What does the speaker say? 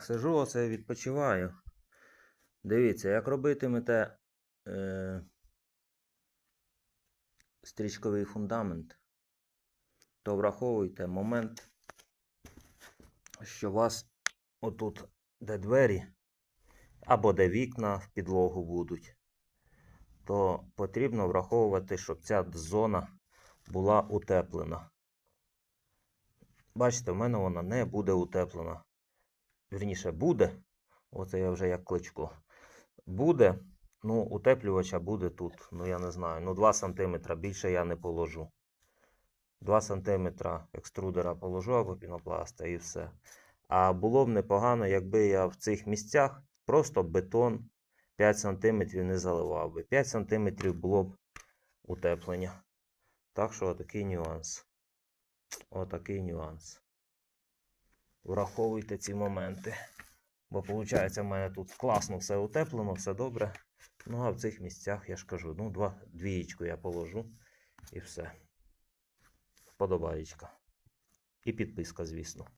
Так, сижу оце відпочиваю. Дивіться, як робитимете е, стрічковий фундамент, то враховуйте момент, що у вас отут, де двері, або де вікна в підлогу будуть, то потрібно враховувати, щоб ця зона була утеплена. Бачите, в мене вона не буде утеплена. Вірніше, буде. Оце я вже як кличко. Буде. Ну, утеплювача буде тут. Ну, я не знаю. Ну, 2 см більше я не положу. 2 см екструдера положу або пінопласта і все. А було б непогано, якби я в цих місцях просто бетон 5 см не заливав би. 5 см було б утеплення. Так що отакий нюанс. Отакий нюанс. Враховуйте ці моменти. Бо виходить, в мене тут класно все утеплено, все добре. Ну а в цих місцях я ж кажу, ну, два, двієчку я положу і все. Вподобаєчка. І підписка, звісно.